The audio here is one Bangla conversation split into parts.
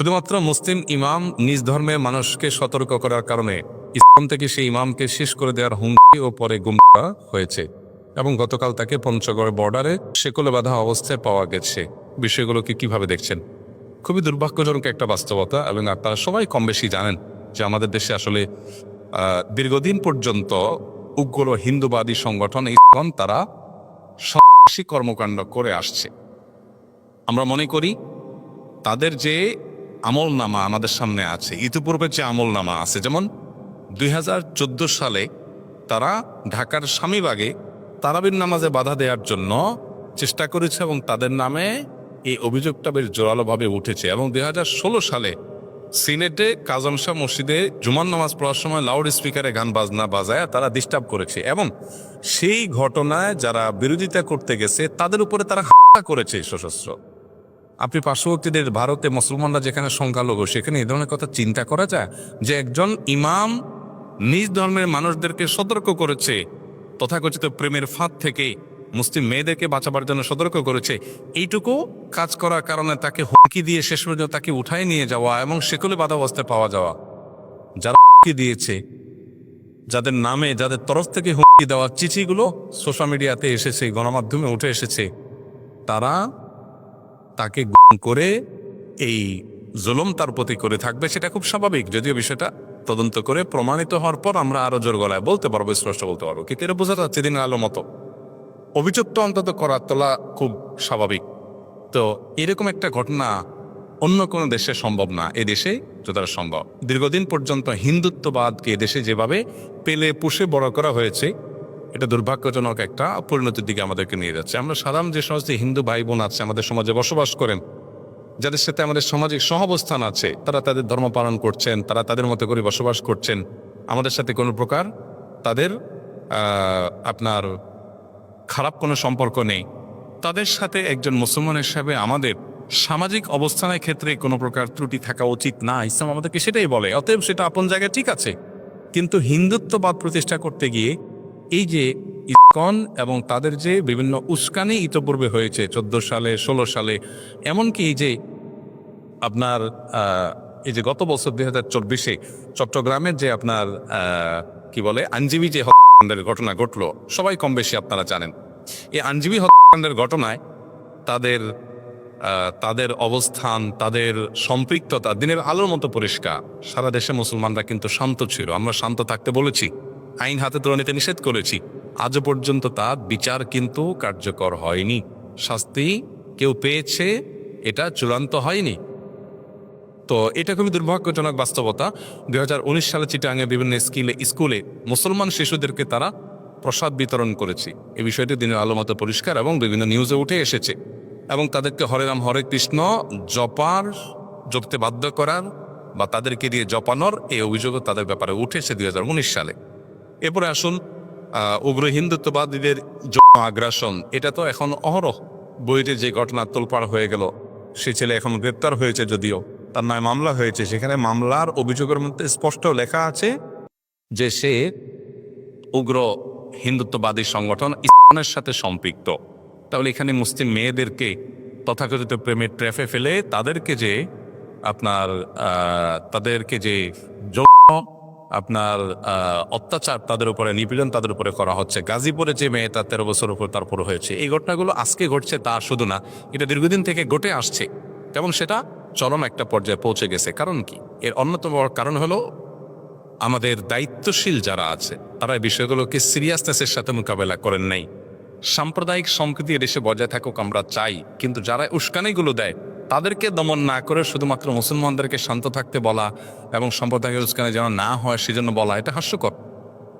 শুধুমাত্র মুসলিম ইমাম নিজ ধর্মের মানুষকে সতর্ক করার কারণে ইসলাম থেকে সেই ইমামকে শেষ করে দেওয়ার হুমকি ও পরে গুমরা হয়েছে এবং গতকাল তাকে পঞ্চগড় বর্ডারে সেকলে বাধা অবস্থায় পাওয়া গেছে। বিষয়গুলোকে কীভাবে দেখছেন? খুবই দুর্ভাগ্যজনক একটা বাস্তবতা এবং আপনারা সবাই কম বেশি জানেন যে আমাদের দেশে আসলে দীর্ঘদিন পর্যন্ত উগ্র হিন্দুবাদী সংগঠন ইসকন তারা সন্ত্রাসী কর্মকাণ্ড করে আসছে। আমরা মনে করি তাদের যে আমল নামা আমাদের সামনে আছে। ইতিপূর্বে যে আমল নামা আছে, যেমন দুই হাজার চোদ্দ সালে তারা ঢাকার স্বামীবাগে তারাবির নামাজে বাধা দেওয়ার জন্য চেষ্টা করেছে এবং তাদের নামে এই অভিযোগটা বেশ জোরালোভাবে উঠেছে এবং দুই হাজার ষোলো সালে সিনেটে কাজম শাহ মসজিদে জুমান নামাজ পড়ার সময় লাউড স্পিকারে গান বাজনা বাজায় তারা ডিস্টার্ব করেছে এবং সেই ঘটনায় যারা বিরোধিতা করতে গেছে, তাদের উপরে তারা হামলা করেছে সশস্ত্র। আপনি পার্শ্ববর্তীদের ভারতে মুসলমানরা যেখানে সংখ্যালঘু, সেখানে এই ধরনের কথা চিন্তা করা যায়? যে একজন ইমাম নিজ ধর্মের মানুষদেরকে সতর্ক করেছে, তথাকথিত প্রেমের ফাঁদ থেকে মুসলিম মেয়েদেরকে বাঁচাবার জন্য সতর্ক করেছে, এইটুকু কাজ করার কারণে তাকে হুমকি দিয়ে শেষ পর্যন্ত তাকে উঠায় নিয়ে যাওয়া এবং সেকুলে বাধা অবস্থায় পাওয়া যাওয়া। যারা হুমকি দিয়েছে, যাদের নামে, যাদের তরফ থেকে হুমকি দেওয়া চিঠিগুলো সোশ্যাল মিডিয়াতে এসেছে, গণমাধ্যমে উঠে এসেছে, তারা তাকে করে এই জুলুম তার প্রতি করে থাকবে সেটা খুব স্বাভাবিক। যদিও বিষয়টা তদন্ত করে প্রমাণিত হওয়ার পর আমরা আরও জোর গলায় বলতে পারব, স্পষ্ট বলতে পারব। কিন্তু এটা বোঝা যাচ্ছে দিন আলো মতো। অভিযুক্ত অন্তত করার তোলা খুব স্বাভাবিক। তো এরকম একটা ঘটনা অন্য কোনো দেশে সম্ভব না। এ দেশে যতটা সম্ভব। দীর্ঘদিন পর্যন্ত হিন্দুত্ববাদকে এদেশে যেভাবে পেলে, পুষে, বড় করা হয়েছে এটা দুর্ভাগ্যজনক একটা পরিণতির দিকে আমাদেরকে নিয়ে যাচ্ছে। আমরা সাধারণ যে সমস্ত হিন্দু ভাই বোন আছে, আমাদের সমাজে বসবাস করেন, যাদের সাথে আমাদের সামাজিক সহাবস্থান আছে, তারা তাদের ধর্ম পালন করছেন, তারা তাদের মতো করে বসবাস করছেন। আমাদের সাথে কোনো প্রকার তাদের আপনার খারাপ কোনো সম্পর্ক নেই। তাদের সাথে একজন মুসলমান হিসাবে আমাদের সামাজিক অবস্থানের ক্ষেত্রে কোনো প্রকার ত্রুটি থাকা উচিত না। ইসলাম আমাদেরকে সেটাই বলে, অতএব সেটা আপন জায়গায় ঠিক আছে। কিন্তু হিন্দুত্ববাদ প্রতিষ্ঠা করতে গিয়ে এই যে ইসকন এবং তাদের যে বিভিন্ন উস্কানি ইতপূর্বে হয়েছে, চোদ্দ সালে, ষোলো সালে, এমনকি এই যে আপনার এই যে গত বছর দুই হাজার চব্বিশে চট্টগ্রামের যে আপনার কি বলে, আইনজীবী যে হত্যাকাণ্ডের ঘটনা ঘটলো, সবাই কম বেশি আপনারা জানেন। এই আইনজীবী হত্যাকাণ্ডের ঘটনায় তাদের তাদের অবস্থান, তাদের সম্পৃক্ততা দিনের আলোর মতো পরিষ্কার। সারা দেশে মুসলমানরা কিন্তু শান্ত ছিল। আমরা শান্ত থাকতে বলেছি। আইন হাতে তুলে নিতে নিষেধ করেছি। আজও পর্যন্ত তার বিচার কিন্তু কার্যকর হয়নি। শাস্তি কেউ পেয়েছে, এটা চূড়ান্ত হয়নি। তো এটা খুবই দুর্ভাগ্যজনক বাস্তবতা। দুই হাজার উনিশ সালে চিটাঙে বিভিন্ন স্কিলে, স্কুলে মুসলমান শিশুদেরকে তারা প্রসাদ বিতরণ করেছে। এই বিষয়টি দিনের আলো মতো পরিষ্কার এবং বিভিন্ন নিউজে উঠে এসেছে। এবং তাদেরকে হরে রাম, হরে কৃষ্ণ, জপার, জপতে বাধ্য করার বা তাদেরকে দিয়ে জপানোর এই অভিযোগও তাদের ব্যাপারে উঠেছে দুই হাজার উনিশ সালে। এরপরে আসুন উগ্র হিন্দুত্ববাদীদের যৌন আগ্রাসন। এটা তো এখন অহরহ। বইতে যে ঘটনা তোলপাড় হয়ে গেল, সে ছেলে এখন গ্রেপ্তার হয়েছে যদিও। তার নয় মামলা হয়েছে। সেখানে মামলার অভিযোগের মধ্যে স্পষ্ট লেখা আছে যে সে উগ্র হিন্দুত্ববাদী সংগঠন ইসলামের সাথে সম্পৃক্ত। তাহলে এখানে মুসলিম মেয়েদেরকে তথাকথিত প্রেমের ট্র্যাফে ফেলে তাদেরকে যে আপনার তাদেরকে যে যৌন আপনার অত্যাচার তাদের উপরে, নিপীড়ন তাদের উপরে করা হচ্ছে। গাজীপুরে যে মেয়েটা তেরো বছর উপর তারপর হয়েছে, এই ঘটনাগুলো আজকে ঘটছে তা শুধু না, এটা দীর্ঘদিন থেকে ঘটে আসছে। এবং সেটা চরম একটা পর্যায়ে পৌঁছে গেছে। কারণ কি? এর অন্যতম কারণ হলো আমাদের দায়িত্বশীল যারা আছে, তারা বিষয়গুলোকে সিরিয়াসনেসের সাথে মোকাবেলা করেন নাই। সাম্প্রদায়িক সম্প্রীতি দেশে বজায় থাকুক আমরা চাই, কিন্তু যারা উস্কানিগুলো দেয় তাদেরকে দমন না করে শুধুমাত্র মুসলমানদেরকে শান্ত থাকতে বলা এবং সম্প্রদায়ের উস্কানি যেন না হয় সেজন্য বলা, এটা হাস্যকর।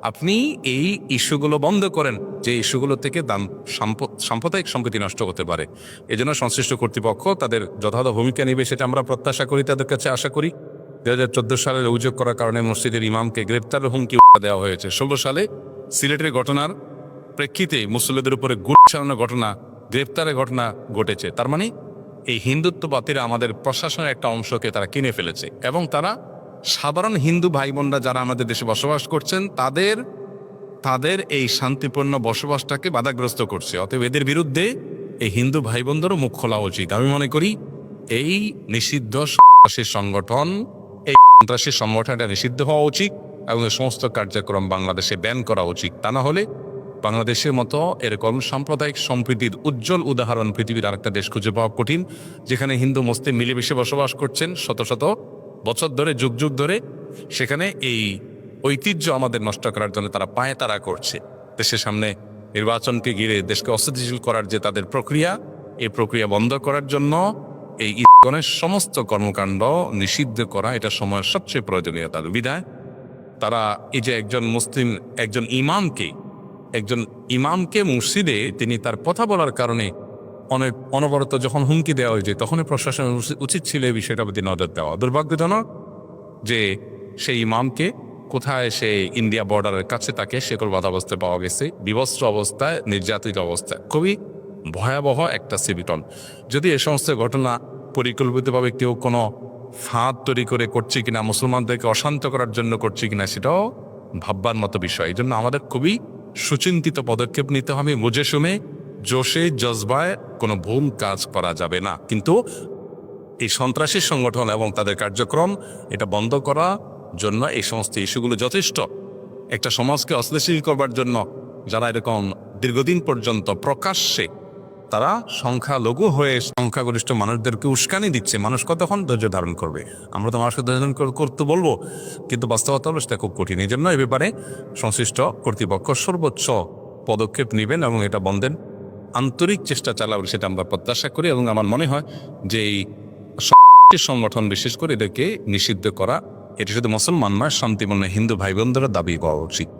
আপনি এই ইস্যুগুলো বন্ধ করেন, যে ইস্যুগুলো থেকে দাম সাম্প- সাম্প্রদায়িক সম্প্রীতি নষ্ট করতে পারে। এজন্য সংশ্লিষ্ট কর্তৃপক্ষ তাদের যথাযথ ভূমিকা নেবে সেটা আমরা প্রত্যাশা করি, তাদের কাছে আশা করি। দু হাজার চোদ্দ সালের অভিযোগ করার কারণে মসজিদের ইমামকে গ্রেপ্তার হুমকি দেওয়া হয়েছে। ষোলো সালে সিলেটের ঘটনার প্রেক্ষিতে মুসল্লিদের উপরে চালানোর ঘটনা, গ্রেপ্তারের ঘটনা ঘটেছে। তার মানে এই হিন্দুত্ববাদীরা আমাদের প্রশাসনের একটা অংশকে তারা কিনে ফেলেছে এবং তারা সাধারণ হিন্দু ভাই বোনরা যারা আমাদের দেশে বসবাস করছেন, তাদের তাদের এই শান্তিপূর্ণ বসবাসটাকে বাধাগ্রস্ত করছে। অতএব এদের বিরুদ্ধে এই হিন্দু ভাই বোনদেরও মুখ খোলা উচিত। আমি মনে করি এই নিষিদ্ধ সন্ত্রাসী সংগঠন, এই সন্ত্রাসী সংগঠনটা নিষিদ্ধ হওয়া উচিত এবং সমস্ত কার্যক্রম বাংলাদেশে ব্যান করা উচিত। তা না হলে বাংলাদেশের মতো এরকম সাম্প্রদায়িক সম্প্রীতির উজ্জ্বল উদাহরণ পৃথিবীর আরেকটা দেশ খুঁজে পাওয়া কঠিন, যেখানে হিন্দু, মুসলিম মিলেমিশে বসবাস করছেন শত শত বছর ধরে, যুগ যুগ ধরে। সেখানে এই ঐতিহ্য আমাদের নষ্ট করার জন্য তারা পায়ে তারা করছে। দেশের সামনে নির্বাচনকে ঘিরে দেশকে অস্থিতিশীল করার যে তাদের প্রক্রিয়া এই প্রক্রিয়া বন্ধ করার জন্য এই ইস্কনের সমস্ত কর্মকাণ্ড নিষিদ্ধ করা, এটা সময়ের সবচেয়ে প্রয়োজনীয়তার বিধায় তারা এই যে একজন মুসলিম, একজন ইমামকে একজন ইমামকে মসজিদে তিনি তার কথা বলার কারণে অনেক অনবরত যখন হুমকি দেওয়া হয়েছে, তখনই প্রশাসনের উচিত- ছিল এই বিষয়টার প্রতি নজর দেওয়া। দুর্ভাগ্যজনক যে সেই ইমামকে কোথায় সে ইন্ডিয়া বর্ডারের কাছে তাকে শেকল বাধা অবস্থায় পাওয়া গেছে, বিবস্ত্র অবস্থায়, নির্যাতিত অবস্থায়। খুবই ভয়াবহ একটা সিবিটন যদি এ সমস্ত ঘটনা পরিকল্পিতভাবে কেউ কোনো ফাঁদ তৈরি করে করছে কিনা, মুসলমানদেরকে অশান্ত করার জন্য করছে কিনা, সেটাও ভাববার মতো বিষয়। এই জন্য আমাদের খুবই সুচিন্তিত পদক্ষেপ নিতে হবে বুঝে শুনে জোশে, জজবায়, কোনো ভুল কাজ করা যাবে না। কিন্তু এই সন্ত্রাসী সংগঠন এবং তাদের কার্যক্রম, এটা বন্ধ করা জন্য এই সমস্ত ইস্যুগুলো যথেষ্ট। একটা সমাজকে অশ্লীল করবার জন্য যারা এরকম দীর্ঘদিন পর্যন্ত প্রকাশ্যে তারা সংখ্যালঘু হয়ে সংখ্যাগরিষ্ঠ মানুষদেরকে উস্কানি দিচ্ছে। মানুষ কতক্ষণ ধৈর্য ধারণ করবে? আমরা তো মানুষকে ধৈর্য ধারণ করতে বলব, কিন্তু বাস্তবতা হলো সেটা খুব কঠিন। এই জন্য এ ব্যাপারে সংশ্লিষ্ট কর্তৃপক্ষ সর্বোচ্চ পদক্ষেপ নেবেন এবং এটা বন্ধের আন্তরিক চেষ্টা চালাবেন সেটা আমরা প্রত্যাশা করি এবং আমার মনে হয় যে এই সংগঠন বিশেষ করে এদেরকে নিষিদ্ধ করা, এটি শুধু মুসলমান নয়, শান্তিপূর্ণ হিন্দু ভাই বোনদেরও দাবি করা উচিত।